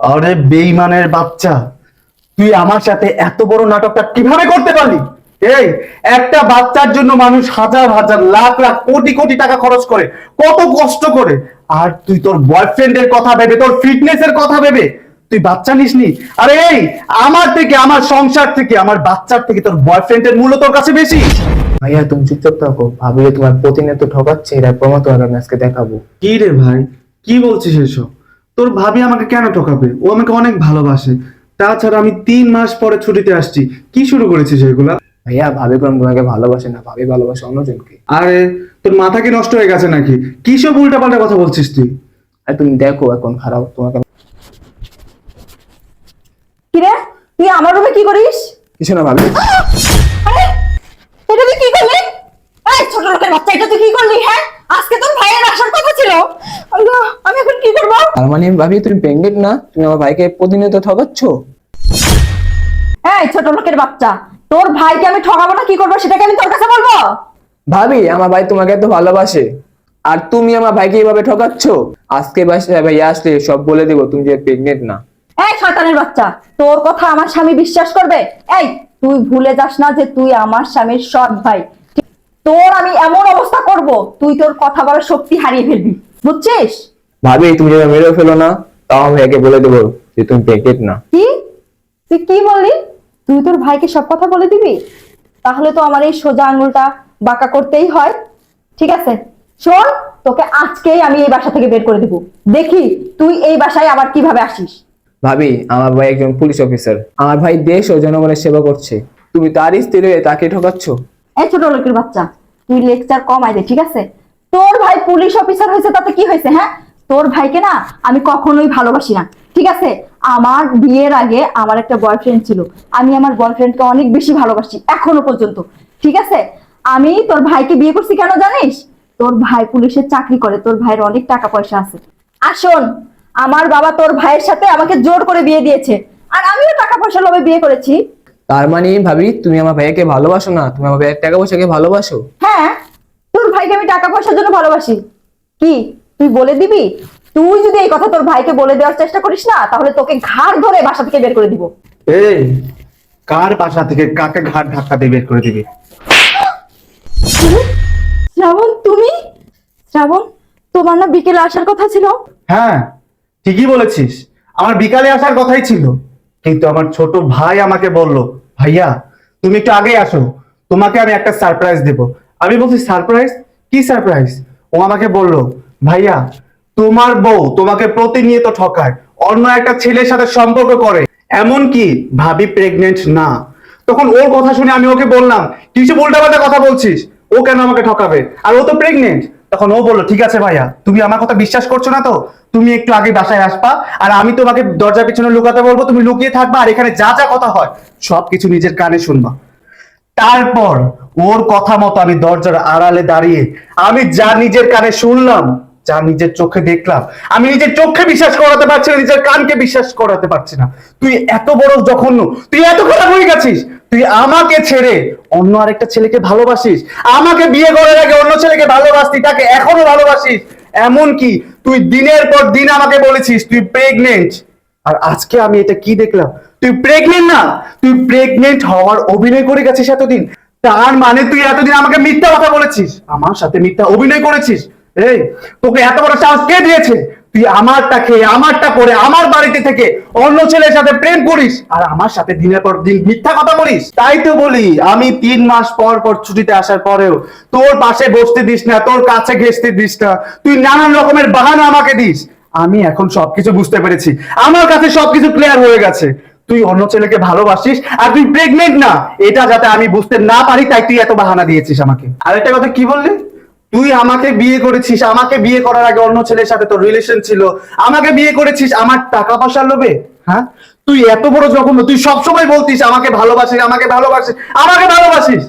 আরে বেইমানের বাচ্চা তুই আমার সাথে এত বড় নাটকটা কীভাবে করতে পারলি? এই একটা বাচ্চার জন্য মানুষ হাজার হাজার লাখ লাখ কোটি কোটি টাকা খরচ করে কত কষ্ট করে। আর তুই তোর বয়ফ্রেন্ডের কথা ভেবে তোর ফিটনেসের কথা ভেবে তুই বাচ্চা নিসনি? আরে এই আমার থেকে আমার সংসার থেকে আমার বাচ্চার থেকে তোর বয়ফ্রেন্ডের মূল্য তোর কাছে বেশি। ভাইয়া তুমি চুপচাপ থাকো। ভাবি তোমার প্রতিনিয়ত ঠকাচ্ছে এর প্রমাণ তোমার আমি আজকে দেখাবো। কি রে ভাই? কি বলছিস এসব? তোর ভাবি আমাকে কেন ঠকাবে? ও আমাকে অনেক ভালোবাসে। তাছাড়া আমি তিন মাস পরে ছুটিতে আসছি। কি শুরু করেছিস এগুলা? ভাইয়া ভাবি কোন তোমাকে ভালোবাসে না ভাবি ভালোবাসে অন্যজনকে আরে তোর মাথা কি নষ্ট হয়ে গেছে নাকি? কি সব উল্টাপাল্টা কথা বলছিস তুই? আর তুমি দেখো এখন খারাপ তোমাকে কিরে তুই আমার রুমে কি করিস? কিছু না ভাবি। আরে এটা তুই কি করলি? এই ছোট লোকের বাচ্চা এটা তুই কি করলি হ্যাঁ? আজকে তোর ভাইয়ের আসার কথা ছিল আল্লাহ আমি এখন কি করব তার মানে ভাবি তুমি প্রেগনেন্ট না? তুমি আমার ভাইকে প্রতিনিয়ত ঠকাচ্ছ? এই ছোট লোকের বাচ্চা তোর ভাইকে আমি ঠকাবো না কি করব সেটাকে আমি তোর কাছে বলব? ভাবি আমার ভাই তোমাকে এত ভালোবাসে। আর তুমি আমার ভাইকে এইভাবে ঠকাচ্ছ? আজকে বাসায় ভাই আসলে সব বলে দেবো তুমি যে প্রেগনেন্ট না। এই শয়তানের বাচ্চা তোর কথা আমার স্বামী বিশ্বাস করবে? এই তুই ভুলে যাস না যে তুই আমার স্বামীর সৎ ভাই। তোর আমি এমন অবস্থা করব তুই তোর কথা বলার শক্তি হারিয়ে ফেলবি। বুঝছিস? ভাবি তুমি যদি মেরে ফেলো না তাও আমি ভাইকে বলে দেবো যে তুমি প্রেগনেন্ট না। কি? তুই কি বললি? তুই তোর ভাইকে সব কথা বলে দিবি? তাহলে তো আমার এই সোজা আঙুলটা বাঁকা করতেই হয়। ঠিক আছে? শোন তোকে আজকেই আমি এই বাসা থেকে বের করে দিব। দেখি তুই এই বাসায় আবার কীভাবে আসিস? ভাবি আমার ভাই একজন পুলিশ অফিসার আমার ভাই দেশ ও জনগণের সেবা করছে। তুমি তার স্ত্রী হয়ে তাকে ঠকাচ্ছ? এই ছোট লোকের বাচ্চা তুই লেকচার কমাই দে ঠিক আছে? তোর ভাই পুলিশ অফিসার হয়েছে তাতে কি হয়েছে হ্যাঁ? তোর ভাইকে না আমি কখনোই ভালোবাসি না। ঠিক আছে? আমার বিয়ের আগে আমার একটা বয়ফ্রেন্ড ছিল। আমি আমার বয়ফ্রেন্ডকে অনেক বেশি ভালোবাসি এখনও পর্যন্ত। ঠিক আছে? আমি তোর ভাইকে বিয়ে করছি কেন জানিস? তোর ভাই পুলিশের চাকরি করে তোর ভাইয়ের অনেক টাকা পয়সা আছে। আসুন আমার বাবা তোর ভাইয়ের সাথে আমাকে জোর করে বিয়ে দিয়েছে। আর আমিও টাকা পয়সা লোভে বিয়ে করেছি। তার মানে ভাবি তুমি আমার ভাইয়াকে ভালোবাসো না? তুমি আমার ভাইয়ের টাকা পয়সাকে ভালোবাসো? হ্যাঁ তোর ভাইকে আমি টাকা পয়সার জন্য ভালোবাসি। কি? তুই বলে দিবি? তুই যদি এই কথা তোর ভাইকে বলে দেওয়ার চেষ্টা করিস না তাহলে তোকে ঘাড় ধরে বাসা থেকে বের করে দিব। এই কার বাসা থেকে কাকে ঘাট ধাক্কা দিয়ে বের করে দিবি? শ্রাবণ তুমি? শ্রাবণ তোমার না বিকেলে আসার কথা ছিল? হ্যাঁ ঠিকই বলেছিস। আমার বিকালে আসার কথাই ছিল। কিন্তু আমার ছোট ভাই আমাকে বলল ভাইয়া তুমি একটু আগে আসো। তোমাকে আমি একটা সারপ্রাইজ দেব। আমি বলছি সারপ্রাইজ কি সারপ্রাইজ ও আমাকে বলল ভাইয়া, তোমার বউ তোমাকে প্রতিনিয়ত ঠকায়, অন্য একটা ছেলের সাথে সম্পর্ক করে। এমন কি ভাবি প্রেগনেন্ট না। তখন ওর কথা শুনে আমি ওকে বললাম কিছু উল্টাপাল্টা কথা বলছিস, ও কেন আমাকে ঠকাবে? আর ও তো প্রেগনেন্ট তখন ও বলল, ঠিক আছে ভাইয়া, তুমি আমার কথা বিশ্বাস করছ না তো? তুমি একটু আগে বাসায় আসবা, আর আমি তোমাকে দরজার পিছনে লুকাতে বলব, তুমি লুকিয়ে থাকবা, আর এখানে যা যা কথা হয়, সবকিছু নিজের কানে শুনবা। তারপর ওর কথা মতো আমি দরজার আড়ালে দাঁড়িয়ে, আমি যা নিজের কানে শুনলাম যা নিজের চোখে দেখলাম। আমি নিজের চোখে বিশ্বাস করাতে পারছি না, নিজের কানকে বিশ্বাস করাতে পারছি না। তুই এত বড় জঘন্য, তুই এত খারাপ হয়ে গেছিস। তুই আমাকে ছেড়ে অন্য আরেকটা ছেলেকে ভালোবাসিস। আমাকে বিয়ে করার আগে অন্য ছেলেকে ভালোবাসতি, তাকে এখনও ভালোবাসিস। এমন কি তুই দিনের পর দিন আমাকে বলেছিস, তুই প্রেগনেন্ট আর আজকে আমি এটা কি দেখলাম? তুই প্রেগনেন্ট না, তুই প্রেগনেন্ট হওয়ার অভিনয় করে গেছিস এতদিন। তার মানে তুই এতদিন আমাকে মিথ্যা কথা বলেছিস। আমার সাথে মিথ্যা অভিনয় করেছিস। এই, তোকে এত বড় চান্স কে দিয়েছে? তুই আমারটা খেয়ে, আমারটা করে আমার বাড়িতে থেকে অন্য ছেলের সাথে প্রেম করিস আর আমার সাথে দিনের পর দিন মিথ্যা কথা বলিস। তাই তো বলি, আমি তিন মাস পর পর ছুটিতে আসার পরেও তোর পাশে বসতে দিস না, তোর কাছে ঘেসতে দিস না। তুই নানান রকমের বাহানা আমাকে দিস। আমি এখন সবকিছু বুঝতে পেরেছি। আমার কাছে সবকিছু ক্লিয়ার হয়ে গেছে। তুই অন্য ছেলেকে ভালোবাসিস আর তুই প্রেগনেন্ট না। এটা যাতে আমি বুঝতে না পারি, তাই তুই এত বাহানা দিয়েছিস আমাকে। আরেকটা কথা কি বললি? তুই আমাকে বিয়ে করেছিস, আমাকে বিয়ে করার আগে অন্য ছেলের সাথে তোর রিলেশন ছিল, আমাকে বিয়ে করেছিস, আমার টাকা পয়সার লোভে? হ্যাঁ? তুই এত বড় জঘন্য, তুই সবসময় বলতিস, আমাকে ভালোবাসিস আমাকে ভালোবাসিস আমাকে ভালোবাসিস।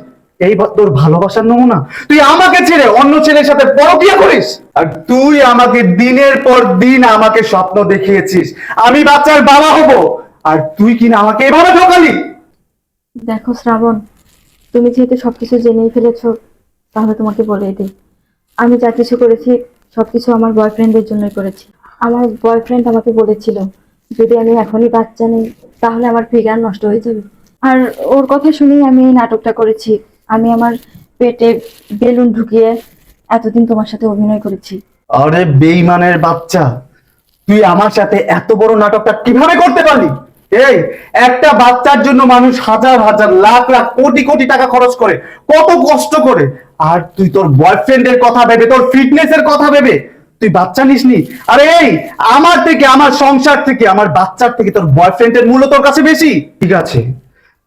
এই তোর ভালোবাসার নমুনা? তুই আমাকে ছেড়ে অন্য ছেলের সাথে পরকিয়া করিস? আর তুই আমাকে দিনের পর দিন আমাকে স্বপ্ন দেখিয়েছিস। আমি বাচ্চার বাবা হব, আর তুই কিনা আমাকে এভাবে ঠকালি দেখো শ্রাবণ, তুমি যেহেতু সবকিছু জেনেই ফেলেছো, তাহলে তোমাকে বলে দিই। আমি যা কিছু করেছি, সবকিছু আমার বয়ফ্রেন্ডের জন্যই করেছি। আমার বয়ফ্রেন্ড আমাকে বলেছিল, যদি আমি এখনই বাচ্চা নেই, তাহলে আমার ফিগার নষ্ট হয়ে যাবে। আর ওর কথা শুনেই আমি এই নাটকটা করেছি। আমি আমার পেটে বেলুন ঢুকিয়ে এতদিন তোমার সাথে অভিনয় করেছি। আরে বেইমানের বাচ্চা, তুই আমার সাথে এত বড় নাটকটা কীভাবে করতে পারলি? এই, একটা বাচ্চার জন্য মানুষ হাজার হাজার, লাখ লাখ, কোটি কোটি টাকা খরচ করে, কত কষ্ট করে আর তুই তোর বয়ফ্রেন্ডের কথা ভেবে তোর ফিটনেসের কথা ভেবে তুই বাচ্চা নিসনি? আরে এই আমার থেকে আমার সংসার থেকে আমার বাচ্চার থেকে তোর বয়ফ্রেন্ডের মূল্য তোর কাছে বেশি? ঠিক আছে।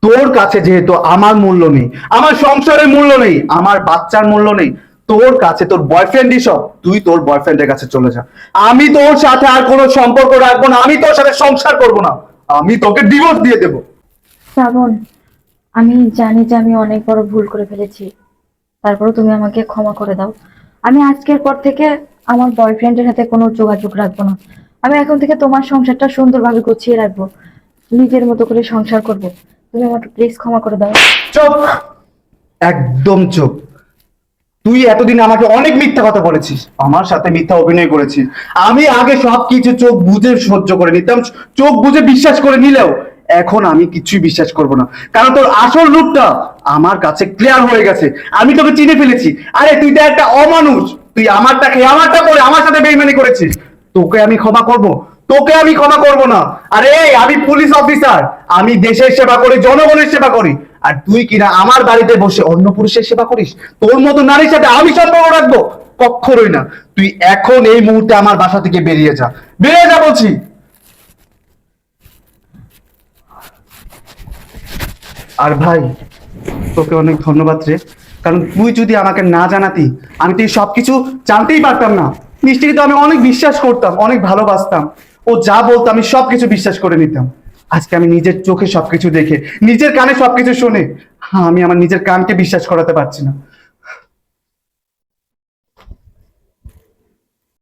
তোর কাছে যেহেতু আমার মূল্য নেই আমার সংসারের মূল্য নেই আমার বাচ্চার মূল্য নেই তোর কাছে তোর বয়ফ্রেন্ডই সব। তুই তোর বয়ফ্রেন্ডের কাছে চলে যা। আমি তোর সাথে আর কোনো সম্পর্ক রাখব না আমি তোর সাথে সংসার করব না। আমি তোকে ডিভোর্স দিয়ে দেবো। শ্রাবণ আমি জানি যে আমি অনেক বড় ভুল করে ফেলেছি। তারপরে তুমি আমাকে ক্ষমা করে দাও। আমি আজকের পর থেকে আমার বয়ফ্রেন্ডের সাথে কোনো যোগাযোগ রাখব না। আমি এখন থেকে তোমার সংসারটা সুন্দরভাবে গুছিয়ে রাখব। নিজের মতো করে সংসার করব। তুমি আমাকে প্লিজ ক্ষমা করে দাও। চুপ! একদম চুপ। তুই এতদিন আমাকে অনেক মিথ্যা কথা বলেছিস। আমার সাথে মিথ্যা অভিনয় করেছিস। আমি আগে সবকিছু চোখ বুঝে সহ্য করে নিতাম, চোখ বুঝে বিশ্বাস করে নিলেও এখন আমি কিছুই বিশ্বাস করব না। কারণ তোর আসল রূপটা আমার কাছে ক্লিয়ার হয়ে গেছে। আমি তোকে চিনে ফেলেছি। আরে, তুই তো একটা অমানুষ। তুই আমারটা খেয়ে আমারটা করে আমার সাথে বেইমানি করেছিস। তোকে আমি ক্ষমা করব। তোকে আমি ক্ষমা করব না। আরে আমি পুলিশ অফিসার। আমি দেশের সেবা করি, জনগণের সেবা করি। আর তুই কিনা আমার বাড়িতে বসে অন্য পুরুষের সেবা করিস? তোর মতো নারীর সাথে আমি সম্পর্ক রাখব? কখনোই না। তুই এখন এই মুহূর্তে আমার বাসা থেকে বেরিয়ে যা। বেরিয়ে যা বলছি। আর ভাই, তোকে অনেক ধন্যবাদ রে। কারণ তুই যদি আমাকে না জানাতি, আমি তো এই সবকিছু জানতেই পারতাম না। মিষ্টিকে তো আমি অনেক বিশ্বাস করতাম, অনেক ভালোবাসতাম। ও যা বলতো আমি সবকিছু বিশ্বাস করে নিতাম। আজকে আমি নিজের চোখে সবকিছু দেখে, নিজের কানে সবকিছু শুনে হ্যাঁ আমি আমার নিজের কানকে বিশ্বাস করাতে পারছি না।